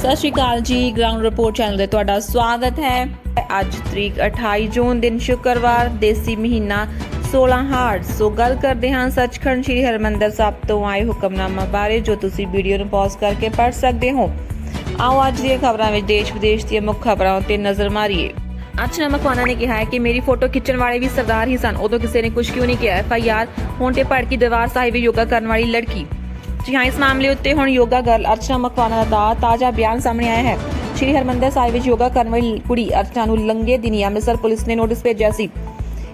ਸਤਿ ਸ਼੍ਰੀ ਅਕਾਲ ਜੀ, ground report channel ਤੇ ਤੁਹਾਡਾ ਸਵਾਗਤ ਹੈ। ਅੱਜ ਤਰੀਕ 28 ਜੂਨ, ਦਿਨ ਸ਼ੁੱਕਰਵਾਰ, ਦੇਸੀ ਮਹੀਨਾ 16 ਹਾਰਡ। ਸੋ ਗੱਲ ਕਰਦੇ ਹਾਂ ਸੱਚਖੰਡ ਸ੍ਰੀ ਹਰਮੰਦਰ ਸਾਹਿਬ ਤੋਂ ਆਏ ਹੁਕਮਨਾਮਾ ਬਾਰੇ, ਜੋ ਤੁਸੀਂ ਵੀਡੀਓ ਨੂੰ ਪੌਜ਼ ਕਰਕੇ ਪੜ੍ਹ ਸਕਦੇ ਹੋ। ਆਓ ਅੱਜ ਦੀਆਂ ਖਬਰਾਂ ਵਿੱਚ ਦੇਸ਼ ਵਿਦੇਸ਼ ਦੀਆਂ ਮੁੱਖ ਖਬਰਾਂ ਉੱਤੇ ਨਜ਼ਰ ਮਾਰੀਏ। ਅੱਜ ਨਮਕਵਾਨਾ ਨੇ ਕਿਹਾ ਹੈ ਕਿ ਮੇਰੀ ਫੋਟੋ ਖਿੱਚਣ ਵਾਲੇ ਵੀ ਸਰਦਾਰ ਹੀ ਸਨ। ਉਦੋਂ ਕਿਸੇ ਨੇ ਕੁਝ ਕਿਉਂ ਨਹੀਂ ਕਿਹਾ? ਐਫ ਆਈ ਆਰ ਹੁਣ ਤੇ ਭੜਕੀ ਦਰਬਾਰ ਸਾਹਿਬ ਯੋਗਾ ਕਰਨ ਵਾਲੀ ਲੜਕੀ। ਜੀ ਹਾਂ ਇਸ ਮਾਮਲੇ ਉੱਤੇ ਹੁਣ ਯੋਗਾ ਗਰਲ ਅਰਚਨਾ ਮਕਵਾਨਾ ਦਾ ਤਾਜ਼ਾ ਬਿਆਨ ਸਾਹਮਣੇ ਆਇਆ ਹੈ। ਸ਼੍ਰੀ ਹਰਮੰਦਰ ਸਾਹਿਬ ਵਿੱਚ ਯੋਗਾ ਕਰਨ ਵਾਲੀ ਕੁੜੀ ਅਰਚਨਾ ਨੂੰ ਲੰਗੇ ਦਿਨੀ ਅੰਮ੍ਰਿਤਸਰ ਪੁਲਿਸ ਨੇ ਨੋਟਿਸ ਭੇਜਿਆ ਸੀ।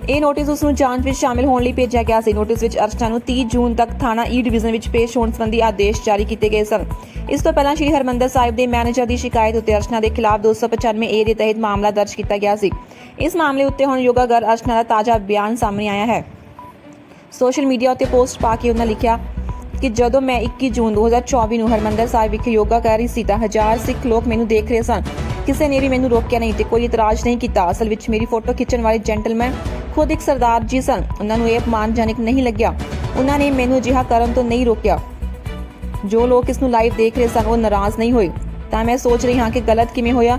ਇਹ ਨੋਟਿਸ ਉਸ ਨੂੰ ਜਾਂਚ ਵਿੱਚ ਸ਼ਾਮਿਲ ਹੋਣ ਲਈ ਭੇਜਿਆ ਗਿਆ ਸੀ। ਨੋਟਿਸ ਵਿੱਚ ਅਰਚਨਾ ਨੂੰ 30 ਜੂਨ ਤੱਕ ਥਾਣਾ ਈ ਡਿਵੀਜ਼ਨ ਵਿੱਚ ਪੇਸ਼ ਹੋਣ ਸੰਬੰਧੀ ਆਦੇਸ਼ ਜਾਰੀ ਕੀਤੇ ਗਏ ਸਨ। ਇਸ ਤੋਂ ਪਹਿਲਾਂ ਸ਼੍ਰੀ ਹਰਮੰਦਰ ਸਾਹਿਬ ਦੇ ਮੈਨੇਜਰ ਦੀ ਸ਼ਿਕਾਇਤ ਉੱਤੇ ਅਰਚਨਾ ਦੇ ਖਿਲਾਫ 295 ਏ ਦੇ ਤਹਿਤ ਮਾਮਲਾ ਦਰਜ ਕੀਤਾ ਗਿਆ ਸੀ। ਇਸ ਮਾਮਲੇ ਉੱਤੇ ਹੁਣ ਯੋਗਾ ਗਰਲ ਅਰਚਨਾ ਦਾ ਤਾਜ਼ਾ ਬਿਆਨ ਸਾਹਮਣੇ ਆਇਆ ਹੈ। ਸੋਸ਼ਲ ਮੀਡੀਆ ਉੱਤੇ ਪੋਸਟ ਪਾ ਕੇ ਉਹਨਾਂ ਲਿਖਿਆ ਕਿ ਜਦੋਂ ਮੈਂ 21 ਜੂਨ 2024 ਨੂੰ ਹਰਮੰਦਰ ਸਾਹਿਬ ਵਿਖੇ ਯੋਗਾ ਕਰ ਰਹੀ ਸੀ ਤਾਂ ਹਜ਼ਾਰ ਸਿੱਖ ਲੋਕ ਮੈਨੂੰ ਦੇਖ ਰਹੇ ਸਨ। ਕਿਸੇ ਨੇ ਵੀ ਮੈਨੂੰ ਰੋਕਿਆ ਨਹੀਂ ਤੇ ਕੋਈ ਇਤਰਾਜ਼ ਨਹੀਂ ਕੀਤਾ। ਅਸਲ ਵਿੱਚ ਮੇਰੀ ਫੋਟੋ ਖਿੱਚਣ ਵਾਲੇ ਜੈਂਟਲਮੈਨ ਖੁਦ ਇੱਕ ਸਰਦਾਰ ਜੀ ਸਨ। ਉਹਨਾਂ ਨੂੰ ਇਹ ਅਪਮਾਨਜਨਕ ਨਹੀਂ ਲੱਗਿਆ। ਉਹਨਾਂ ਨੇ ਮੈਨੂੰ ਅਜਿਹਾ ਕਰਨ ਤੋਂ ਨਹੀਂ ਰੋਕਿਆ। ਜੋ ਲੋਕ ਇਸ ਨੂੰ ਲਾਈਵ ਦੇਖ ਰਹੇ ਸਨ, ਉਹ ਨਾਰਾਜ਼ ਨਹੀਂ ਹੋਏ। ਤਾਂ ਮੈਂ ਸੋਚ ਰਹੀ ਹਾਂ ਕਿ ਗਲਤ ਕਿਵੇਂ ਹੋਇਆ।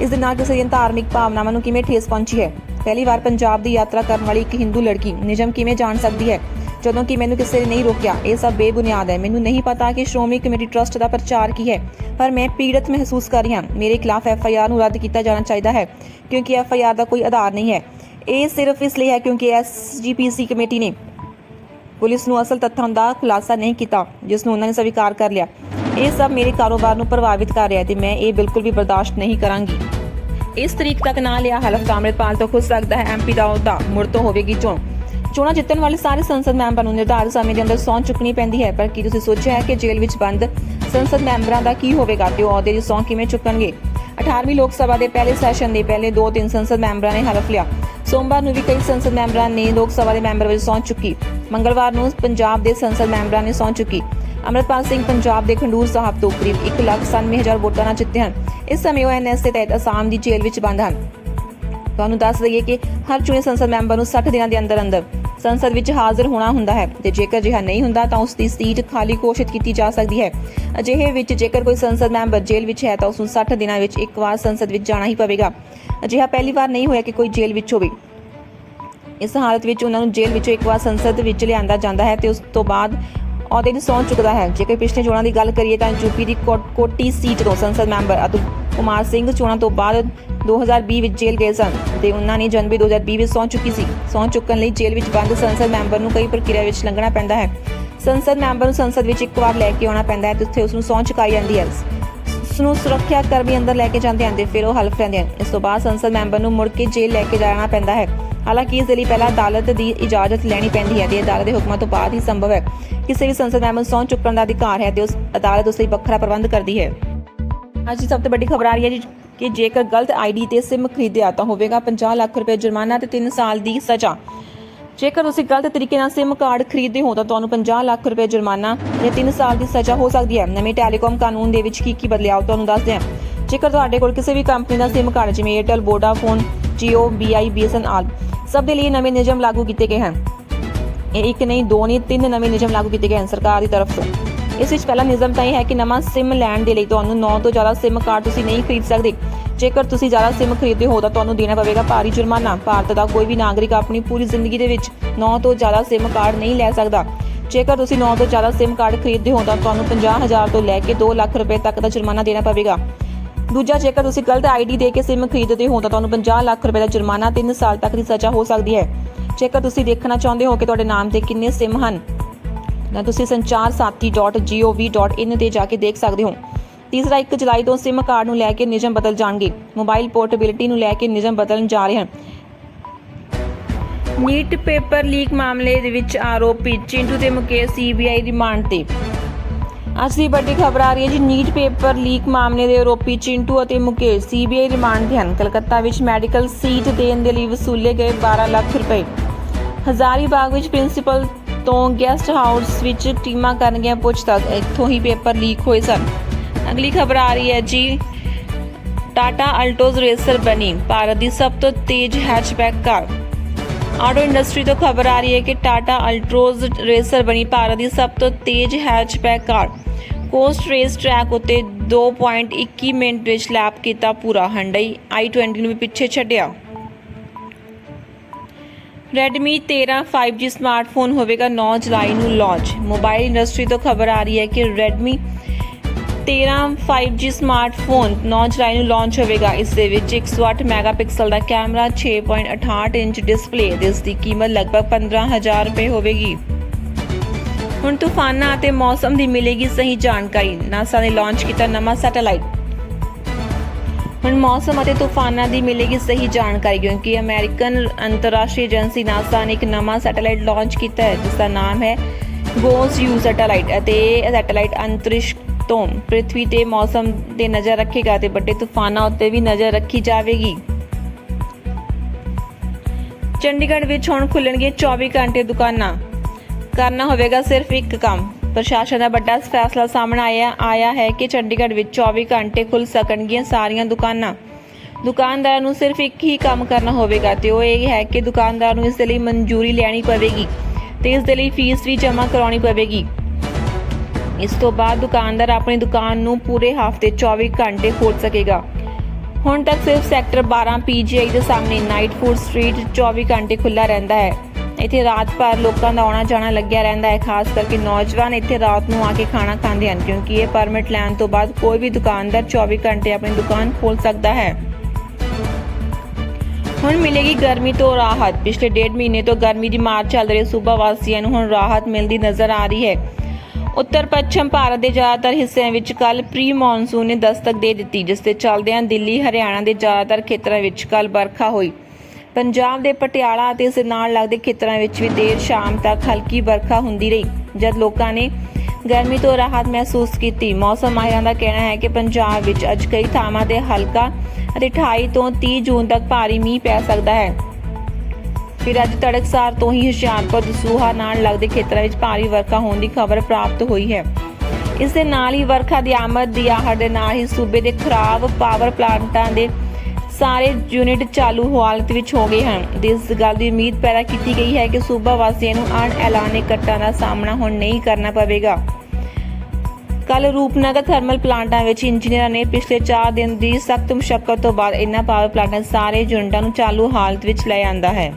ਇਸ ਦੇ ਨਾਲ ਕਿਸੇ ਦੀਆਂ ਧਾਰਮਿਕ ਭਾਵਨਾਵਾਂ ਨੂੰ ਕਿਵੇਂ ਠੇਸ ਪਹੁੰਚੀ ਹੈ? ਪਹਿਲੀ ਵਾਰ ਪੰਜਾਬ ਦੀ ਯਾਤਰਾ ਕਰਨ ਵਾਲੀ ਇੱਕ ਹਿੰਦੂ ਲੜਕੀ ਨਿਯਮ ਕਿਵੇਂ ਜਾਣ ਸਕਦੀ ਹੈ? ਜਦੋਂ ਕਿ ਮੈਨੂੰ ਕਿਸੇ ਨੇ ਨਹੀਂ ਰੋਕਿਆ। ਇਹ ਸਭ ਬੇਬੁਨਿਆਦ ਹੈ। ਮੈਨੂੰ ਨਹੀਂ ਪਤਾ ਕਿ ਸ਼੍ਰੋਮਣੀ ਕਮੇਟੀ ਟਰਸਟ ਦਾ ਪ੍ਰਚਾਰ ਕੀ ਹੈ। ਪਰ ਮੈਂ ਪੀੜਤ ਮਹਿਸੂਸ ਕਰ ਰਹੀ ਹਾਂ। ਮੇਰੇ ਖਿਲਾਫ ਐਫ ਆਈ ਆਰ ਨੂੰ ਰੱਦ ਕੀਤਾ ਜਾਣਾ ਚਾਹੀਦਾ ਹੈ, ਕਿਉਂਕਿ ਐਫ ਆਈ ਆਰ ਦਾ ਕੋਈ ਆਧਾਰ ਨਹੀਂ ਹੈ। ਇਹ ਸਿਰਫ ਇਸ ਲਈ ਹੈ ਕਿਉਂਕਿ ਐਸ ਜੀ ਪੀ ਸੀ ਕਮੇਟੀ ਨੇ ਪੁਲਿਸ ਨੂੰ ਅਸਲ ਤੱਥਾਂ ਦਾ ਖੁਲਾਸਾ ਨਹੀਂ ਕੀਤਾ, ਜਿਸ ਨੂੰ ਉਹਨਾਂ ਨੇ ਸਵੀਕਾਰ ਕਰ ਲਿਆ। ਇਹ ਸਭ ਮੇਰੇ ਕਾਰੋਬਾਰ ਨੂੰ ਪ੍ਰਭਾਵਿਤ ਕਰ ਰਿਹਾ ਹੈ ਤੇ ਮੈਂ ਇਹ ਬਿਲਕੁਲ ਵੀ ਬਰਦਾਸ਼ਤ ਨਹੀਂ ਕਰਾਂਗੀ। ਇਸ ਤਰੀਕ ਤੱਕ ਨਾ ਲਿਆ ਹਲਫ ਦਾ ਅੰਮ੍ਰਿਤਪਾਲ ਤੋਂ ਖੁਦ ਸਕਦਾ ਹੈ ਐਮਪੀ ਦਾ ਅਹੁਦਾ। ਮੁੜ ਤੋਂ ਹੋਵੇਗੀ ਚੋਣ। ਚੋਣਾਂ ਜਿੱਤਣ ਵਾਲੇ ਸਾਰੇ ਸੰਸਦ ਮੈਂਬਰਾਂ ਨੂੰ ਨਿਰਧਾਰਿਤ ਸਮੇਂ ਦੇ ਅੰਦਰ ਸਹੁੰ ਚੁੱਕਣੀ ਪੈਂਦੀ ਹੈ। ਪਰ ਕੀ ਤੁਸੀਂ ਸੋਚਿਆ ਹੈ ਕਿ ਜੇਲ੍ਹ ਵਿੱਚ ਬੰਦ ਸੰਸਦ ਮੈਂਬਰਾਂ ਦਾ ਕੀ ਹੋਵੇਗਾ? ਤੇ ਉਹ ਅਹੁਦੇ ਦੀ ਸਹੁੰ ਕਿਵੇਂ ਚੁੱਕਣਗੇ? 18ਵੀਂ ਲੋਕ ਸਭਾ ਦੇ ਪਹਿਲੇ ਸੈਸ਼ਨ ਦੇ ਪਹਿਲੇ 2-3 ਸੰਸਦ ਮੈਂਬਰਾਂ ਨੇ ਹਲਫ ਲਿਆ। ਸੋਮਵਾਰ ਨੂੰ ਵੀ ਕਈ ਸੰਸਦ ਮੈਂਬਰਾਂ ਨੇ ਲੋਕ ਸਭਾ ਦੇ ਮੈਂਬਰ ਵਜੋਂ ਸਹੁੰ ਚੁੱਕੀ। ਮੰਗਲਵਾਰ ਨੂੰ ਪੰਜਾਬ ਦੇ ਸੰਸਦ ਮੈਂਬਰਾਂ ਨੇ ਸਹੁੰ ਚੁੱਕੀ। ਅਮਰਪਾਲ ਸਿੰਘ ਪੰਜਾਬ ਦੇ ਖੰਡੂਰ ਸਾਹਿਬ ਤੋਂ ਕਰੀਬ 1,97,000 ਵੋਟਾਂ ਨਾਲ ਜਿੱਤੇ ਹਨ। ਇਸ ਸਮੇਂ ਉਹ ਐਨਐਸ ਦੇ ਤਹਿਤ ਅਸਾਮ ਦੀ ਜੇਲ੍ਹ ਵਿੱਚ ਬੰਦ ਹਨ। ਤੁਹਾਨੂੰ ਦੱਸ ਦਈਏ ਕਿ ਹਰ ਚੁਣੇ ਸੰਸਦ ਮੈਂਬਰ ਨੂੰ 60 ਦਿਨਾਂ ਦੇ ਅੰਦਰ ਅੰਦਰ ਸੰਸਦ ਵਿੱਚ ਹਾਜ਼ਰ ਹੋਣਾ ਹੁੰਦਾ ਹੈ ਤੇ ਜੇਕਰ ਅਜਿਹਾ ਨਹੀਂ ਹੁੰਦਾ ਤਾਂ ਉਸ ਦੀ ਸੀਟ ਖਾਲੀ ਘੋਸ਼ਿਤ ਕੀਤੀ ਜਾ ਸਕਦੀ ਹੈ। ਅਜਿਹੇ ਵਿੱਚ ਜੇਕਰ ਕੋਈ ਸੰਸਦ ਮੈਂਬਰ ਜੇਲ੍ਹ ਵਿੱਚ ਹੈ ਤਾਂ ਉਸ ਨੂੰ 60 ਦਿਨਾਂ ਵਿੱਚ ਇੱਕ ਵਾਰ ਸੰਸਦ ਵਿੱਚ ਜਾਣਾ ਹੀ ਪਵੇਗਾ। ਅਜਿਹਾ ਪਹਿਲੀ ਵਾਰ ਨਹੀਂ ਹੋਇਆ ਕਿ ਕੋਈ ਜੇਲ੍ਹ ਵਿੱਚ ਹੋਵੇ। ਇਸ ਹਾਲਤ ਵਿੱਚ ਉਹਨਾਂ ਨੂੰ ਜੇਲ੍ਹ ਵਿੱਚੋਂ ਇੱਕ ਵਾਰ ਸੰਸਦ ਵਿੱਚ ਲਿਆਂਦਾ ਜਾਂਦਾ ਹੈ ਤੇ ਉਸ ਤੋਂ ਬਾਅਦ ਅਹੁਦੇ ਨੂੰ ਸਹੁੰ ਚੁੱਕਦਾ ਹੈ। ਜੇਕਰ ਪਿਛਲੇ ਚੋਣਾਂ ਦੀ ਗੱਲ ਕਰੀਏ ਤਾਂ ਯੂਪੀ ਦੀ ਕੋਟੀ ਸੀਟ ਤੋਂ ਸੰਸਦ ਮੈਂਬਰ ਅਤੁਲ ਕੁਮਾਰ ਸਿੰਘ ਚੋਣਾਂ ਤੋਂ ਬਾਅਦ 2020 ਵਿੱਚ ਜੇਲ੍ਹ ਗਏ ਸਨ ਤੇ ਉਹਨਾਂ ਨੇ ਜਨਵਰੀ 2020 ਵਿੱਚ ਸਹੁੰ ਚੁੱਕੀ ਸੀ। ਸਹੁੰ ਚੁੱਕਣ ਲਈ ਜੇਲ੍ਹ ਵਿੱਚ ਬੰਦ ਸੰਸਦ ਮੈਂਬਰ ਨੂੰ ਕਈ ਪ੍ਰਕਿਰਿਆ ਵਿੱਚ ਲੰਘਣਾ ਪੈਂਦਾ ਹੈ। ਸੰਸਦ ਮੈਂਬਰ ਨੂੰ ਸੰਸਦ ਵਿੱਚ ਇੱਕ ਵਾਰ ਲੈ ਕੇ ਆਉਣਾ ਪੈਂਦਾ ਹੈ ਤੇ ਉੱਥੇ ਉਸ ਨੂੰ ਸਹੁੰ ਚੁਕਾਈ ਜਾਂਦੀ ਹੈ। ਉਸ ਨੂੰ ਸੁਰੱਖਿਆ ਕਰਮੀ ਅੰਦਰ ਲੈ ਕੇ ਜਾਂਦੇ ਹਨ ਤੇ ਫਿਰ ਉਹ ਹਲਫ ਲੈਂਦੇ ਹਨ। ਇਸ ਤੋਂ ਬਾਅਦ ਸੰਸਦ ਮੈਂਬਰ ਨੂੰ ਮੁੜ ਕੇ ਜੇਲ੍ਹ ਲੈ ਕੇ ਜਾਣਾ ਪੈਂਦਾ ਹੈ। ਹਾਲਾਂਕਿ ਇਸ ਦੇ ਲਈ ਪਹਿਲਾਂ ਅਦਾਲਤ ਦੀ ਇਜਾਜ਼ਤ ਲੈਣੀ ਪੈਂਦੀ ਹੈ ਤੇ ਅਦਾਲਤ ਦੇ ਹੁਕਮਾਂ ਤੋਂ ਬਾਅਦ ਹੀ ਸੰਭਵ ਹੈ। ਕਿਸੇ ਵੀ ਸੰਸਦ ਮੈਂਬਰ ਨੂੰ ਸਹੁੰ ਚੁੱਕਣ ਦਾ ਅਧਿਕਾਰ ਹੈ ਤੇ ਉਸ, ਅਦਾਲਤ ਉਸ ਲਈ ਵੱਖਰਾ ਪ੍ਰਬੰਧ ਕਰਦੀ ਹੈ। ਅੱਜ ਦੀ ਸਭ ਤੋਂ ਵੱਡੀ ਖਬਰ ਆ ਰਹੀ ਹੈ ਜੀ ਕਿ ਜੇਕਰ ਗਲਤ ਆਈਡੀ ਤੇ ਸਿਮ ਖਰੀਦਿਆ ਤਾਂ ਹੋਵੇਗਾ 50 ਲੱਖ ਰੁਪਏ ਜੁਰਮਾਨਾ ਤੇ 3 ਸਾਲ ਦੀ ਸਜ਼ਾ। ਜੇਕਰ ਤੁਸੀਂ ਗਲਤ ਤਰੀਕੇ ਨਾਲ ਸਿਮ ਕਾਰਡ ਖਰੀਦਦੇ ਹੋ ਤਾਂ ਤੁਹਾਨੂੰ 50 ਲੱਖ ਰੁਪਏ ਜੁਰਮਾਨਾ ਜਾਂ 3 ਸਾਲ ਦੀ ਸਜ਼ਾ ਹੋ ਸਕਦੀ ਹੈ। ਨਵੇਂ ਟੈਲੀਕਾਮ ਕਾਨੂੰਨ ਦੇ ਵਿੱਚ ਕੀ ਕੀ ਬਦਲਾਅ ਤੁਹਾਨੂੰ ਦੱਸਦੇ ਹਾਂ। ਜੇਕਰ ਤੁਹਾਡੇ ਕੋਲ ਕਿਸੇ ਵੀ ਕੰਪਨੀ ਦਾ ਸਿਮ ਕਾਰਡ, ਜਿਵੇਂ Airtel, Vodafone, Jio BI BSNL ਸਭ ਦੇ ਲਈ ਨਵੇਂ ਨਿਯਮ ਲਾਗੂ ਕੀਤੇ ਗਏ ਹਨ। ਇਹ ਇੱਕ ਨਹੀਂ, ਦੋ ਨਹੀਂ, ਤਿੰਨ ਨਵੇਂ ਨਿਯਮ ਲਾਗੂ ਕੀਤੇ ਗਏ ਹਨ। ਸਰਕਾਰ ਦੀ ਤਰਫ ਤੋਂ ਇਸ ਵਿੱਚ ਪਹਿਲਾ ਨਿਯਮ ਤਾਂ ਇਹ ਹੈ ਕਿ ਨਵਾਂ SIM ਲੈਣ ਦੇ ਲਈ ਤੁਹਾਨੂੰ 9 ਤੋਂ ਜ਼ਿਆਦਾ SIM ਕਾਰਡ ਤੁਸੀਂ ਨਹੀਂ ਖਰੀਦ ਸਕਦੇ। ਜੇਕਰ ਤੁਸੀਂ ਜ਼ਿਆਦਾ SIM ਖਰੀਦਦੇ ਹੋ ਤਾਂ ਤੁਹਾਨੂੰ ਦੇਣਾ ਪਵੇਗਾ ਭਾਰੀ ਜੁਰਮਾਨਾ। ਭਾਰਤ ਦਾ ਕੋਈ ਵੀ ਨਾਗਰਿਕ ਆਪਣੀ ਪੂਰੀ ਜ਼ਿੰਦਗੀ ਦੇ ਵਿੱਚ 9 ਤੋਂ ਜ਼ਿਆਦਾ SIM ਕਾਰਡ ਨਹੀਂ ਲੈ ਸਕਦਾ। ਜੇਕਰ ਤੁਸੀਂ 9 ਤੋਂ ਜ਼ਿਆਦਾ SIM ਕਾਰਡ ਖਰੀਦਦੇ ਹੋ ਤਾਂ ਤੁਹਾਨੂੰ 50000 ਤੋਂ ਲੈ ਕੇ 2 ਲੱਖ ਰੁਪਏ ਤੱਕ ਦਾ ਜੁਰਮਾਨਾ ਦੇਣਾ ਪਵੇਗਾ। ਦੂਜਾ, ਜੇਕਰ ਤੁਸੀਂ ਗਲਤ ਆਈਡੀ ਦੇ ਕੇ SIM ਖਰੀਦਦੇ ਹੋ ਤਾਂ ਤੁਹਾਨੂੰ 50 ਲੱਖ ਰੁਪਏ ਦਾ ਜੁਰਮਾਨਾ 3 ਸਾਲ ਤੱਕ ਦੀ ਸਜ਼ਾ ਹੋ ਸਕਦੀ ਹੈ। ਜੇਕਰ ਤੁਸੀਂ ਦੇਖਣਾ ਚਾਹੁੰਦੇ ਹੋ ਕਿ ਤੁਹਾਡੇ ਨਾਮ ਤੇ ਕਿੰਨੇ SIM ਹਨ ਤਾਂ ਤੁਸੀਂ sanchar.sathi.gov.in ਤੇ ਜਾ ਕੇ ਦੇਖ ਸਕਦੇ ਹੋ। ਤੀਸਰਾ 1 ਜੁਲਾਈ ਤੋਂ SIM ਕਾਰਡ ਨੂੰ ਲੈ ਕੇ ਨਿਯਮ ਬਦਲ ਜਾਣਗੇ। ਮੋਬਾਈਲ ਪੋਰਟੇਬਿਲਿਟੀ ਨੂੰ ਲੈ ਕੇ ਨਿਯਮ ਬਦਲਣ ਜਾ ਰਹੇ ਹਨ। ਨੀਟ ਪੇਪਰ ਲੀਕ ਮਾਮਲੇ ਦੇ ਵਿੱਚ ਆਰੋਪੀ ਚਿੰਟੂ ਤੇ ਮੁਕੇਸ਼ ਸੀਬੀਆਈ ਰਿਮਾਂਡ ਤੇ। ਅੱਜ ਦੀ ਵੱਡੀ ਖਬਰ ਆ ਰਹੀ ਹੈ ਜੀ ਨੀਟ ਪੇਪਰ ਲੀਕ ਮਾਮਲੇ ਦੇ ਆਰੋਪੀ ਚਿੰਟੂ ਅਤੇ ਮੁਕੇਸ਼ ਸੀਬੀਆਈ ਰਿਮਾਂਡ ਤੇ ਹਨ। ਕਲਕੱਤਾ ਵਿੱਚ ਮੈਡੀਕਲ ਸੀਟ ਦੇਣ ਦੇ ਲਈ ਵਸੂਲੇ ਗਏ 12 ਲੱਖ ਰੁਪਏ। ਹਜ਼ਾਰੀ ਬਾਗ ਵਿੱਚ ਪ੍ਰਿੰਸੀਪਲ ਤੋਂ ਗੈਸਟ ਹਾਊਸ ਵਿੱਚ ਟੀਮਾਂ ਕਰਨਗੀਆਂ ਪੁੱਛਤਾਛ। ਇੱਥੋਂ ਹੀ ਪੇਪਰ ਲੀਕ ਹੋਏ ਸਨ। ਅਗਲੀ ਖਬਰ ਆ ਰਹੀ ਹੈ ਜੀ। ਟਾਟਾ ਅਲਟੋਜ਼ ਰੇਸਰ ਬਣੀ। ਭਾਰਤ ਦੀ ਸਭ ਤੋਂ ਤੇਜ਼ ਹੈਚਬੈਕ ਕਾਰ। ਆਟੋ ਇੰਡਸਟਰੀ ਤੋਂ ਖਬਰ ਆ ਰਹੀ ਹੈ ਕਿ ਟਾਟਾ ਅਲਟੋਜ਼ ਰੇਸਰ ਬਣੀ। ਭਾਰਤ ਦੀ ਸਭ ਤੋਂ ਤੇਜ਼ hatchback car. Coast race track ਉੱਤੇ 2.21 ਮਿੰਟ ਵਿੱਚ ਲੈਪ ਕੀਤਾ ਪੂਰਾ। ਹੰਡਈ i20 ਨੂੰ ਵੀ ਪਿੱਛੇ ਛੱਡਿਆ। Redmi 13 5G ਸਮਾਰਟਫੋਨ ਹੋਵੇਗਾ 9 ਜੁਲਾਈ ਨੂੰ ਲਾਂਚ ਮੋਬਾਈਲ ਇੰਡਸਟਰੀ ਤੋਂ ਖਬਰ ਆ ਰਹੀ ਹੈ ਕਿ Redmi 13 5G ਸਮਾਰਟਫੋਨ 9 ਜੁਲਾਈ ਨੂੰ ਲਾਂਚ ਹੋਵੇਗਾ। ਇਸ ਦੇ ਵਿੱਚ 108 ਮੈਗਾਪਿਕਸਲ ਦਾ ਕੈਮਰਾ 6.68 ਇੰਚ ਡਿਸਪਲੇ ਇਸ ਦੀ ਕੀਮਤ ਲਗਭਗ 15000 ਰੁਪਏ ਹੋਵੇਗੀ। ਹੁਣ ਤੂਫਾਨਾਂ ਅਤੇ ਮੌਸਮ ਦੀ ਮਿਲੇਗੀ ਸਹੀ ਜਾਣਕਾਰੀ। ਨਾਸਾ ਨੇ ਲਾਂਚ ਕੀਤਾ ਨਵਾਂ ਸੈਟੇਲਾਈਟ ਹੁਣ ਮੌਸਮ ਅਤੇ ਤੂਫਾਨਾਂ ਦੀ ਮਿਲੇਗੀ ਸਹੀ ਜਾਣਕਾਰੀ, ਕਿਉਂਕਿ ਅਮਰੀਕਨ ਅੰਤਰਰਾਸ਼ਟਰੀ ਏਜੰਸੀ ਨਾਸਾ ਨੇ ਇੱਕ ਨਵਾਂ ਸੈਟੇਲਾਈਟ ਲਾਂਚ ਕੀਤਾ ਹੈ ਜਿਸ ਦਾ ਨਾਮ ਹੈ ਗੋਸ ਯੂ ਸੈਟੇਲਾਈਟ ਅਤੇ ਇਹ ਸੈਟੇਲਾਈਟ ਅੰਤਰਿਕਸ਼ ਤੋਂ ਪ੍ਰithvi ਤੇ ਮੌਸਮ ਤੇ ਨਜ਼ਰ ਰੱਖੇਗਾ ਤੇ ਵੱਡੇ ਤੂਫਾਨਾਂ ਉੱਤੇ ਵੀ ਨਜ਼ਰ ਰੱਖੀ ਜਾਵੇਗੀ। ਚੰਡੀਗੜ੍ਹ ਵਿੱਚ ਹੁਣ ਖੁੱਲਣਗੇ 24 ਘੰਟੇ ਦੁਕਾਨਾਂ। ਕਰਨਾ ਹੋਵੇਗਾ ਸਿਰਫ ਇੱਕ ਕੰਮ ਪ੍ਰਸ਼ਾਸਨ ਦਾ ਵੱਡਾ ਫੈਸਲਾ ਸਾਹਮਣੇ ਆਇਆ ਆਇਆ ਹੈ ਕਿ ਚੰਡੀਗੜ੍ਹ ਵਿੱਚ 24 ਘੰਟੇ ਖੁੱਲ ਸਕਣਗੀਆਂ ਸਾਰੀਆਂ ਦੁਕਾਨਾਂ। ਦੁਕਾਨਦਾਰਾਂ ਨੂੰ ਸਿਰਫ ਇੱਕ ਹੀ ਕੰਮ ਕਰਨਾ ਹੋਵੇਗਾ ਤੇ ਉਹ ਇਹ ਹੈ ਕਿ ਦੁਕਾਨਦਾਰ ਨੂੰ ਇਸ ਦੇ ਲਈ ਮਨਜ਼ੂਰੀ ਲੈਣੀ ਪਵੇਗੀ ਤੇ ਇਸ ਦੇ ਲਈ ਫੀਸ ਵੀ ਜਮ੍ਹਾਂ ਕਰਾਉਣੀ ਪਵੇਗੀ। ਇਸ ਤੋਂ ਬਾਅਦ ਦੁਕਾਨਦਾਰ ਆਪਣੀ ਦੁਕਾਨ ਨੂੰ ਪੂਰੇ ਹਫ਼ਤੇ 24 ਘੰਟੇ ਖੋਲ ਸਕੇਗਾ। ਹੁਣ ਤੱਕ ਸਿਰਫ ਸੈਕਟਰ 12 ਪੀਜੀਆਈ ਦੇ ਸਾਹਮਣੇ ਨਾਈਟ ਫੂਡ ਸਟਰੀਟ 24 ਘੰਟੇ ਖੁੱਲਾ ਰਹਿੰਦਾ ਹੈ। ਇੱਥੇ ਰਾਤ ਭਰ ਲੋਕਾਂ ਦਾ ਆਉਣਾ ਜਾਣਾ ਲੱਗਿਆ ਰਹਿੰਦਾ ਹੈ, ਖਾਸ ਕਰਕੇ ਨੌਜਵਾਨ ਇੱਥੇ ਰਾਤ ਨੂੰ ਆ ਕੇ ਖਾਣਾ ਖਾਂਦੇ ਹਨ, ਕਿਉਂਕਿ ਇਹ ਪਰਮਿਟ ਲੈਣ ਤੋਂ ਬਾਅਦ ਕੋਈ ਵੀ ਦੁਕਾਨਦਾਰ 24 ਘੰਟੇ ਆਪਣੀ ਦੁਕਾਨ ਖੋਲ ਸਕਦਾ ਹੈ। ਹੁਣ ਮਿਲੇਗੀ ਗਰਮੀ ਤੋਂ ਰਾਹਤ। ਪਿਛਲੇ ਡੇਢ ਮਹੀਨੇ ਤੋਂ ਗਰਮੀ ਦੀ ਮਾਰ ਚੱਲ ਰਹੀ ਸੂਬਾ ਵਾਸੀਆਂ ਨੂੰ ਹੁਣ ਰਾਹਤ ਮਿਲਦੀ ਨਜ਼ਰ ਆ ਰਹੀ ਹੈ। ਉੱਤਰ ਪੱਛਮ ਭਾਰਤ ਦੇ ਜ਼ਿਆਦਾਤਰ ਹਿੱਸਿਆਂ ਵਿੱਚ ਕੱਲ ਪ੍ਰੀ ਮੌਨਸੂਨ ਨੇ ਦਸਤਕ ਦੇ ਦਿੱਤੀ, ਜਿਸ ਦੇ ਚੱਲਦਿਆਂ ਦਿੱਲੀ, ਹਰਿਆਣਾ ਦੇ ਜ਼ਿਆਦਾਤਰ ਖੇਤਰਾਂ ਵਿੱਚ ਕੱਲ ਵਰਖਾ ਹੋਈ। ਪੰਜਾਬ ਦੇ ਪਟਿਆਲਾ ਅਤੇ ਇਸ ਦੇ ਨਾਲ ਲੱਗਦੇ ਖੇਤਰਾਂ ਵਿੱਚ ਵੀ ਦੇਰ ਸ਼ਾਮ ਤੱਕ ਹਲਕੀ ਵਰਖਾ ਹੁੰਦੀ ਰਹੀ, ਜਦ ਲੋਕਾਂ ਨੇ ਗਰਮੀ ਤੋਂ ਰਾਹਤ ਮਹਿਸੂਸ ਕੀਤੀ। ਮੌਸਮ ਮਾਹਿਰਾਂ ਦਾ ਕਹਿਣਾ ਹੈ ਕਿ ਪੰਜਾਬ ਵਿੱਚ ਅੱਜ ਕਈ ਥਾਵਾਂ ਤੇ ਹਲਕਾ ਅਤੇ 28 ਤੋਂ 30 ਜੂਨ ਤੱਕ ਭਾਰੀ ਮੀਂਹ ਪੈ ਸਕਦਾ ਹੈ। ਫਿਰ ਅੱਜ ਤੜਕਸਾਰ ਤੋਂ ਹੀ ਹੁਸ਼ਿਆਰਪੁਰ ਦਸੂਹਾ ਨਾਲ ਲੱਗਦੇ ਖੇਤਰਾਂ ਵਿੱਚ ਭਾਰੀ ਵਰਖਾ ਹੋਣ ਦੀ ਖਬਰ ਪ੍ਰਾਪਤ ਹੋਈ ਹੈ। ਇਸ ਦੇ ਨਾਲ ਹੀ ਵਰਖਾ ਦੀ ਆਮਦ ਦੀ ਆਹੜ ਦੇ ਨਾਲ ਹੀ ਸੂਬੇ ਦੇ ਖਰਾਬ ਪਾਵਰ ਪਲਾਂਟਾਂ ਦੇ ਸਾਰੇ ਯੂਨਿਟ ਚਾਲੂ ਹਾਲਤ ਵਿੱਚ ਹੋ ਗਏ ਹਨ। ਇਸ ਗੱਲ ਦੀ ਉਮੀਦ ਪੈਦਾ ਕੀਤੀ ਗਈ ਹੈ ਕਿ ਸੂਬਾ ਵਾਸੀਆਂ ਨੂੰ ਅਣ ਐਲਾਨੇ ਕੱਟਾਂ ਦਾ ਸਾਹਮਣਾ ਹੁਣ ਨਹੀਂ ਕਰਨਾ ਪਵੇਗਾ। ਕੱਲ ਰੂਪਨਗਰ ਥਰਮਲ ਪਲਾਂਟਾਂ ਵਿੱਚ ਇੰਜੀਨੀਅਰਾਂ ਨੇ ਪਿਛਲੇ 4 ਦਿਨ ਦੀ ਸਖਤ ਮੁਸ਼ਕਲ ਤੋਂ ਬਾਅਦ ਇਹਨਾਂ ਪਾਵਰ ਪਲਾਂਟਾਂ ਸਾਰੇ ਯੂਨਿਟਾਂ ਨੂੰ ਚਾਲੂ ਹਾਲਤ ਵਿੱਚ ਲੈ ਆਂਦਾ ਹੈ।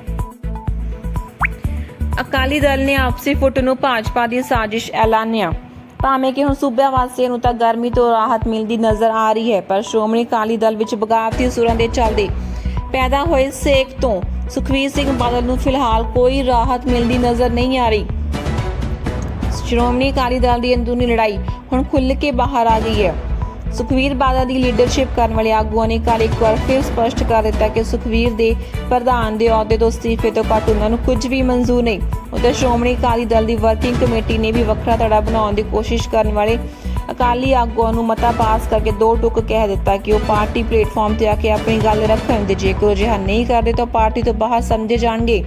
ਅਕਾਲੀ ਦਲ ਨੇ ਆਪਸੀ ਫੁੱਟ ਨੂੰ ਭਾਜਪਾ ਦੀ ਸਾਜ਼ਿਸ਼ ਐਲਾਨਿਆ। ਭਾਵੇਂ ਕਿ ਹੁਣ ਸੂਬਿਆਂ ਵਾਸੀਆਂ ਨੂੰ ਤਾਂ ਗਰਮੀ ਤੋਂ ਰਾਹਤ ਮਿਲਦੀ ਨਜ਼ਰ ਆ ਰਹੀ ਹੈ, ਪਰ ਸ਼੍ਰੋਮਣੀ ਅਕਾਲੀ ਦਲ ਵਿੱਚ ਬਗਾਵਤੀ ਸੁਰਾਂ ਦੇ ਚੱਲਦੇ ਪੈਦਾ ਹੋਏ ਸੇਕ ਤੋਂ ਸੁਖਵੀਰ ਸਿੰਘ ਬਾਦਲ ਨੂੰ ਫਿਲਹਾਲ ਕੋਈ ਰਾਹਤ ਮਿਲਦੀ ਨਜ਼ਰ ਨਹੀਂ ਆ ਰਹੀ। ਸ਼੍ਰੋਮਣੀ ਅਕਾਲੀ ਦਲ ਦੀ ਅੰਦਰੂਨੀ ਲੜਾਈ ਹੁਣ ਖੁੱਲ੍ਹ ਕੇ ਬਾਹਰ ਆ ਗਈ ਹੈ। ਸੁਖਵੀਰ ਬਾਦਲ ਦੀ ਲੀਡਰਸ਼ਿਪ ਕਰਨ ਵਾਲੇ ਆਗੂਆਂ ਨੇ ਕੱਲ੍ਹ ਇੱਕ ਵਾਰ ਫਿਰ ਸਪਸ਼ਟ ਕਰ ਦਿੱਤਾ ਕਿ ਸੁਖਵੀਰ ਦੇ ਪ੍ਰਧਾਨ ਦੇ ਅਹੁਦੇ ਤੋਂ ਅਸਤੀਫੇ ਤੋਂ ਘੱਟ ਉਹਨਾਂ ਨੂੰ ਕੁਝ ਵੀ ਮਨਜ਼ੂਰ ਨਹੀਂ। ਉਧਰ ਸ਼੍ਰੋਮਣੀ ਅਕਾਲੀ ਦਲ ਦੀ ਵਰਕਿੰਗ ਕਮੇਟੀ ਨੇ ਵੀ ਵੱਖਰਾ ਧੜਾ ਬਣਾਉਣ ਦੀ ਕੋਸ਼ਿਸ਼ ਕਰਨ ਵਾਲੇ ਅਕਾਲੀ ਆਗੂਆਂ ਨੂੰ ਮਤਾ ਪਾਸ ਕਰਕੇ ਦੋ ਟੁਕ ਕਹਿ ਦਿੱਤਾ ਕਿ ਉਹ ਪਾਰਟੀ ਪਲੇਟਫਾਰਮ ਤੇ ਆ ਕੇ ਆਪਣੀ ਗੱਲ ਰੱਖਣ ਤੇ ਜੇਕਰ ਉਹ ਅਜਿਹਾ ਨਹੀਂ ਕਰਦੇ ਤਾਂ ਪਾਰਟੀ ਤੋਂ ਬਾਹਰ ਸਮਝੇ ਜਾਣਗੇ।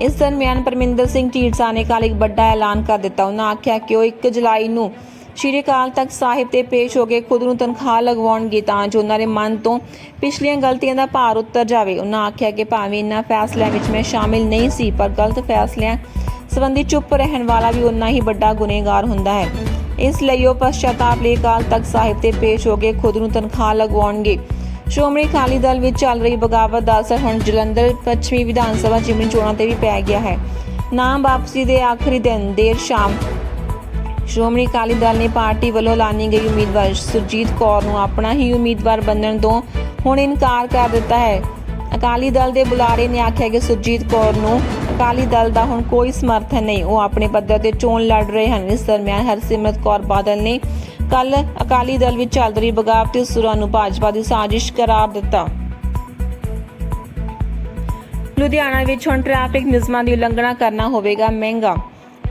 ਇਸ ਦਰਮਿਆਨ ਪਰਮਿੰਦਰ ਸਿੰਘ ਢੀਂਡਸਾ ਨੇ ਕੱਲ ਇੱਕ ਵੱਡਾ ਐਲਾਨ ਕਰ ਦਿੱਤਾ। ਉਹਨਾਂ ਆਖਿਆ ਕਿ ਉਹ 1 ਜੁਲਾਈ ਨੂੰ ਸ਼੍ਰੀ ਅਕਾਲ ਤਖਤ ਸਾਹਿਬ ਤੇ ਪੇਸ਼ ਹੋ ਕੇ ਖੁਦ ਨੂੰ ਤਨਖਾਹ ਲਗਵਾਉਣਗੇ ਤਾਂ ਜੋ ਉਹਨਾਂ ਦੇ ਮਨ ਤੋਂ ਪਿਛਲੀਆਂ ਗਲਤੀਆਂ ਦਾ ਭਾਰ ਉਤਰ ਜਾਵੇ। ਉਹਨਾਂ ਆਖਿਆ ਕਿ ਭਾਵੇਂ ਇਨ੍ਹਾਂ ਫੈਸਲਿਆਂ ਵਿੱਚ ਮੈਂ ਸ਼ਾਮਿਲ ਨਹੀਂ ਸੀ, ਪਰ ਗਲਤ ਫੈਸਲਿਆਂ ਸੰਬੰਧੀ ਚੁੱਪ ਰਹਿਣ ਵਾਲਾ ਵੀ ਉਨਾ ਹੀ ਵੱਡਾ ਗੁਨੇਗਾਰ ਹੁੰਦਾ ਹੈ। ਇਸ ਲਈ ਉਹ ਪਛਤਾਪ ਲਈ ਅਕਾਲ ਤਖਤ ਸਾਹਿਬ ਤੇ ਪੇਸ਼ ਹੋ ਕੇ ਖੁਦ ਨੂੰ ਤਨਖਾਹ ਲਗਵਾਉਣਗੇ। ਸ਼੍ਰੋਮਣੀ ਅਕਾਲੀ ਦਲ ਵਿੱਚ ਚੱਲ ਰਹੀ ਬਗਾਵਤ ਦਾ ਅਸਰ ਹੁਣ ਜਲੰਧਰ, ਪੱਛਮੀ ਵਿਧਾਨ ਸਭਾ ਜਿਮਨੀ ਚੋਣਾਂ ਤੇ ਵੀ ਪੈ ਗਿਆ ਹੈ। ਨਾਮ ਵਾਪਸੀ ਦੇ ਆਖਰੀ ਦਿਨ, ਦੇਰ ਸ਼ਾਮ ਸ਼੍ਰੋਮਣੀ ਅਕਾਲੀ ਦਲ ਨੇ ਪਾਰਟੀ ਵੱਲੋਂ ਐਲਾਨੀ ਗਈ ਉਮੀਦਵਾਰ ਸੁਰਜੀਤ ਕੌਰ ਨੂੰ ਆਪਣਾ ਹੀ ਉਮੀਦਵਾਰ ਬਣਨ ਤੋਂ ਹੁਣ ਇਨਕਾਰ ਕਰ ਦਿੱਤਾ ਹੈ। ਅਕਾਲੀ ਦਲ ਦੇ ਬੁਲਾਰੇ ਨੇ ਆਖਿਆ ਕਿ ਸੁਰਜੀਤ ਕੌਰ ਨੂੰ ਅਕਾਲੀ ਦਲ ਦਾ ਹੁਣ ਕੋਈ ਸਮਰਥਨ ਨਹੀਂ, ਉਹ ਆਪਣੇ ਪੱਧਰ ਤੇ ਚੋਣ ਲੜ ਰਹੇ ਹਨ। ਇਸ ਦਰਮਿਆਨ ਹਰਸਿਮਰਤ ਕੌਰ ਬਾਦਲ ਨੇ ਕੱਲ ਅਕਾਲੀ ਦਲ ਵਿੱਚ ਚੱਲ ਰਹੀ ਬਗਾਵਤੀ ਸੁਰਾਂ ਨੂੰ ਭਾਜਪਾ ਦੀ ਸਾਜ਼ਿਸ਼ ਕਰਾਰ ਦਿੱਤਾ। ਲੁਧਿਆਣਾ ਵਿੱਚ ਹੁਣ ਟ੍ਰੈਫਿਕ ਨਿਯਮਾਂ ਦੀ ਉਲੰਘਣਾ ਕਰਨਾ ਹੋਵੇਗਾ ਮਹਿੰਗਾ।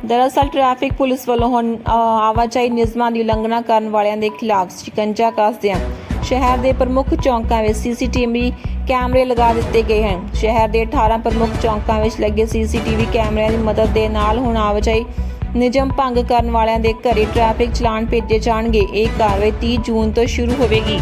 ਦਰਅਸਲ ਟ੍ਰੈਫਿਕ ਪੁਲਿਸ ਵੱਲੋਂ ਹੁਣ ਆਵਾਜਾਈ ਨਿਯਮਾਂ ਦੀ ਉਲੰਘਣਾ ਕਰਨ ਵਾਲਿਆਂ ਦੇ ਖਿਲਾਫ ਸ਼ਿਕੰਜਾ ਕੱਸਦਿਆਂ ਸ਼ਹਿਰ ਦੇ ਪ੍ਰਮੁੱਖ ਚੌਂਕਾਂ ਵਿੱਚ ਸੀਸੀਟੀਵੀ ਕੈਮਰੇ ਲਗਾ ਦਿੱਤੇ ਗਏ ਹਨ। ਸ਼ਹਿਰ ਦੇ 18 ਪ੍ਰਮੁੱਖ ਚੌਂਕਾਂ ਵਿੱਚ ਲੱਗੇ ਸੀਸੀਟੀਵੀ ਕੈਮਰਿਆਂ ਦੀ ਮਦਦ ਦੇ ਨਾਲ ਹੁਣ ਆਵਾਜਾਈ ਨਿਯਮ ਭੰਗ ਕਰਨ ਵਾਲਿਆਂ ਦੇ ਘਰੇ ਟ੍ਰੈਫਿਕ ਚਲਾਨ ਭੇਜੇ ਜਾਣਗੇ। ਇਹ ਕਾਰਵਾਈ 30 ਜੂਨ ਤੋਂ ਸ਼ੁਰੂ ਹੋਵੇਗੀ।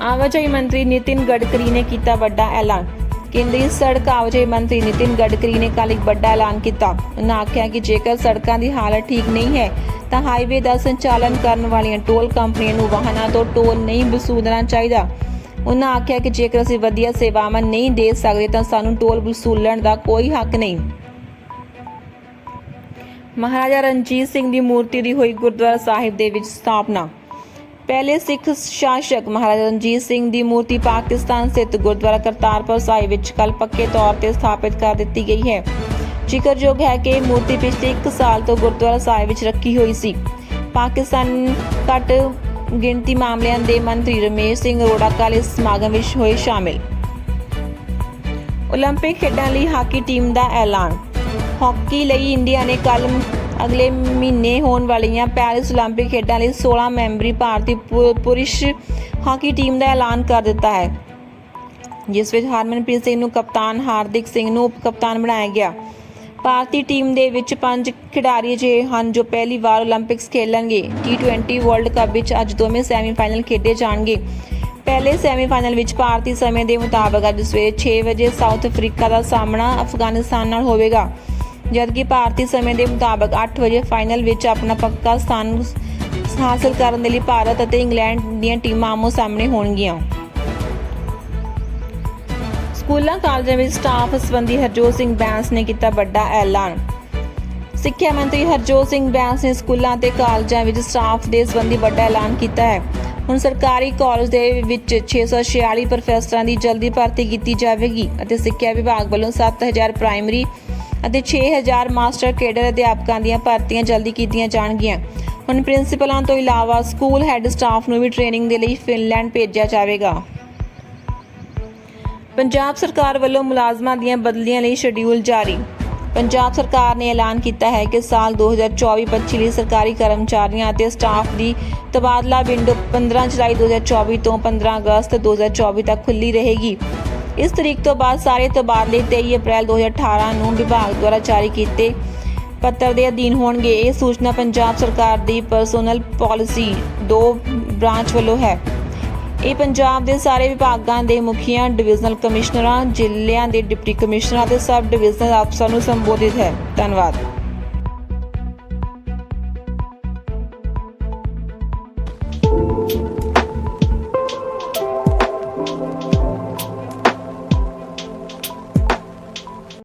ਆਵਾਜਾਈ ਮੰਤਰੀ ਨਿਤਿਨ ਗਡਕਰੀ ਨੇ ਕੀਤਾ ਵੱਡਾ ਐਲਾਨ। ਕੇਂਦਰੀ ਸੜਕ ਆਵਾਜਾਈ ਮੰਤਰੀ ਨਿਤਿਨ ਗਡਕਰੀ ਨੇ ਕੱਲ੍ਹ ਇੱਕ ਵੱਡਾ ਐਲਾਨ ਕੀਤਾ। ਉਹਨਾਂ ਆਖਿਆ ਕਿ ਜੇਕਰ ਸੜਕਾਂ ਦੀ ਹਾਲਤ ਠੀਕ ਨਹੀਂ ਹੈ, ਤਾਂ ਹਾਈਵੇ ਦਾ ਸੰਚਾਲਨ ਕਰਨ ਵਾਲੀਆਂ ਟੋਲ ਕੰਪਨੀਆਂ ਨੂੰ ਵਾਹਨਾਂ ਤੋਂ ਟੋਲ ਨਹੀਂ ਵਸੂਲਣਾ ਚਾਹੀਦਾ। ਉਹਨਾਂ ਆਖਿਆ ਕਿ ਜੇਕਰ ਅਸੀਂ ਵਧੀਆ ਸੇਵਾਵਾਂ ਨਹੀਂ ਦੇ ਸਕਦੇ, ਤਾਂ ਸਾਨੂੰ ਟੋਲ ਵਸੂਲਣ ਦਾ ਕੋਈ ਹੱਕ ਨਹੀਂ। ਮਹਾਰਾਜਾ ਰਣਜੀਤ ਸਿੰਘ ਦੀ ਮੂਰਤੀ ਦੀ ਹੋਈ ਗੁਰਦੁਆਰਾ ਸਾਹਿਬ ਦੇ ਵਿੱਚ ਸਥਾਪਨਾ। ਪਹਿਲੇ ਸਿੱਖ ਸ਼ਾਸਕ ਮਹਾਰਾਜਾ ਰਣਜੀਤ ਸਿੰਘ ਦੀ ਮੂਰਤੀ ਪਾਕਿਸਤਾਨ ਸਥਿਤ ਗੁਰਦੁਆਰਾ ਕਰਤਾਰਪੁਰ ਸਾਹਿਬ ਵਿੱਚ ਕੱਲ ਪੱਕੇ ਤੌਰ ਤੇ ਸਥਾਪਿਤ ਕਰ ਦਿੱਤੀ ਗਈ ਹੈ ਜ਼ਿਕਰਯੋਗ ਹੈ ਕਿ ਇਹ ਮੂਰਤੀ ਪਿਛਲੇ 1 ਸਾਲ ਤੋਂ ਗੁਰਦੁਆਰਾ ਸਾਹਿਬ ਵਿੱਚ ਰੱਖੀ ਹੋਈ ਸੀ ਪਾਕਿਸਤਾਨ ਘੱਟ ਗਿਣਤੀ ਮਾਮਲਿਆਂ ਦੇ ਮੰਤਰੀ ਰਮੇਸ਼ ਸਿੰਘ ਅਰੋੜਾ ਕੱਲ੍ਹ ਇਸ ਸਮਾਗਮ ਵਿੱਚ ਹੋਏ ਸ਼ਾਮਿਲ 올림픽 ਖੇਡਾਂ ਲਈ ਹਾਕੀ ਟੀਮ ਦਾ ਐਲਾਨ ਹਾਕੀ ਲਈ ਇੰਡੀਆ ਨੇ ਕੱਲ ਅਗਲੇ ਮਹੀਨੇ ਹੋਣ ਵਾਲੀਆਂ ਪੈਰਿਸ 올림픽 ਖੇਡਾਂ ਲਈ 16 ਮੈਂਬਰੀ ਭਾਰਤੀ ਪੁਰਸ਼ ਹਾਕੀ ਟੀਮ ਦਾ ਐਲਾਨ ਕਰ ਦਿੱਤਾ ਹੈ। ਜਿਸ ਵਿੱਚ ਹਰਮਨਪ੍ਰੀਤ ਸਿੰਘ ਨੂੰ ਕਪਤਾਨ, ਹਾਰਦਿਕ ਸਿੰਘ ਨੂੰ ਉਪ ਕਪਤਾਨ ਬਣਾਇਆ ਗਿਆ। ਭਾਰਤੀ ਟੀਮ ਦੇ ਵਿੱਚ ਪੰਜ ਖਿਡਾਰੀ ਅਜਿਹੇ ਹਨ ਜੋ ਪਹਿਲੀ ਵਾਰ 올림픽ਸ ਖੇਡਣਗੇ। T20 ਵਰਲਡ ਕੱਪ ਵਿੱਚ ਅੱਜ ਦੋਵੇਂ ਸੈਮੀਫਾਈਨਲ ਖੇਡੇ ਜਾਣਗੇ। ਪਹਿਲੇ ਸੈਮੀਫਾਈਨਲ ਵਿੱਚ ਭਾਰਤੀ ਸਮੇਂ ਦੇ ਮੁਤਾਬਕ ਅੱਜ ਸਵੇਰੇ 6 ਵਜੇ ਸਾਊਥ ਅਫਰੀਕਾ ਦਾ ਸਾਹਮਣਾ ਅਫਗਾਨਿਸਤਾਨ ਨਾਲ ਹੋਵੇਗਾ। ਜਦਕਿ ਭਾਰਤੀ ਸਮੇਂ ਦੇ ਮੁਤਾਬਕ 8 ਵਜੇ ਫਾਈਨਲ ਵਿੱਚ ਆਪਣਾ ਪੱਕਾ ਸਥਾਨ ਹਾਸਲ ਕਰਨ ਦੇ ਲਈ ਭਾਰਤ ਅਤੇ ਇੰਗਲੈਂਡ ਦੀਆਂ ਟੀਮਾਂ ਆਮੋ ਸਾਹਮਣੇ ਹੋਣਗੀਆਂ। ਸਕੂਲਾਂ, ਕਾਲਜਾਂ ਵਿੱਚ ਸਟਾਫ ਸੰਬੰਧੀ ਹਰਜੋਤ ਸਿੰਘ ਬੈਂਸ ਨੇ ਕੀਤਾ ਵੱਡਾ ਐਲਾਨ। ਸਿੱਖਿਆ ਮੰਤਰੀ ਹਰਜੋਤ ਸਿੰਘ ਬੈਂਸ ਨੇ ਸਕੂਲਾਂ ਤੇ ਕਾਲਜਾਂ ਵਿੱਚ ਸਟਾਫ ਦੇ ਸੰਬੰਧੀ ਵੱਡਾ ਐਲਾਨ ਕੀਤਾ ਹੈ। ਹੁਣ ਸਰਕਾਰੀ ਕਾਲਜ ਦੇ ਵਿੱਚ 646 ਪ੍ਰੋਫੈਸਰਾਂ ਦੀ ਜਲਦੀ ਭਰਤੀ ਕੀਤੀ ਜਾਵੇਗੀ ਅਤੇ ਸਿੱਖਿਆ ਵਿਭਾਗ ਵੱਲੋਂ 7000 ਪ੍ਰਾਇਮਰੀ ਅਤੇ 6000 ਮਾਸਟਰ ਕੇਡਰ ਅਧਿਆਪਕਾਂ ਦੀਆਂ ਭਰਤੀਆਂ ਜਲਦੀ ਕੀਤੀਆਂ ਜਾਣਗੀਆਂ। ਹੁਣ ਪ੍ਰਿੰਸੀਪਲਾਂ ਤੋਂ ਇਲਾਵਾ ਸਕੂਲ ਹੈੱਡ ਸਟਾਫ ਨੂੰ ਵੀ ਟ੍ਰੇਨਿੰਗ ਦੇ ਲਈ ਫਿਨਲੈਂਡ ਭੇਜਿਆ ਜਾਵੇਗਾ। ਪੰਜਾਬ ਸਰਕਾਰ ਵੱਲੋਂ ਮੁਲਾਜ਼ਮਾਂ ਦੀਆਂ ਬਦਲੀਆਂ ਲਈ ਸ਼ਡਿਊਲ ਜਾਰੀ। ਪੰਜਾਬ ਸਰਕਾਰ ਨੇ ਐਲਾਨ ਕੀਤਾ ਹੈ ਕਿ ਸਾਲ 2024-25 ਲਈ ਸਰਕਾਰੀ ਕਰਮਚਾਰੀਆਂ ਅਤੇ ਸਟਾਫ ਦੀ ਤਬਾਦਲਾ ਵਿੰਡੋ 15 ਜੁਲਾਈ 2024 ਤੋਂ 15 ਅਗਸਤ 2024 ਤੱਕ ਖੁੱਲੀ ਰਹੇਗੀ। ਇਸ ਤਰੀਕ ਤੋਂ ਬਾਅਦ ਸਾਰੇ ਤਬਾਦਲੇ 23 ਅਪ੍ਰੈਲ 2018 ਨੂੰ ਵਿਭਾਗ ਦੁਆਰਾ ਜਾਰੀ ਕੀਤੇ ਪੱਤਰ ਦੇ ਅਧੀਨ ਹੋਣਗੇ। ਇਹ ਸੂਚਨਾ ਪੰਜਾਬ ਸਰਕਾਰ ਦੀ ਪਰਸਨਲ ਪਾਲਿਸੀ ਦੋ ਬ੍ਰਾਂਚ ਵੱਲੋਂ ਹੈ। ਇਹ ਪੰਜਾਬ ਦੇ ਸਾਰੇ ਵਿਭਾਗਾਂ ਦੇ ਮੁਖੀਆਂ ਡਿਵੀਜ਼ਨਲ ਕਮਿਸ਼ਨਰਾਂ ਜ਼ਿਲ੍ਹਿਆਂ ਦੇ ਡਿਪਟੀ ਕਮਿਸ਼ਨਰਾਂ ਅਤੇ ਸਬ ਡਿਵੀਜ਼ਨਲ ਅਫਸਰਾਂ ਨੂੰ ਸੰਬੋਧਿਤ ਹੈ। ਧੰਨਵਾਦ।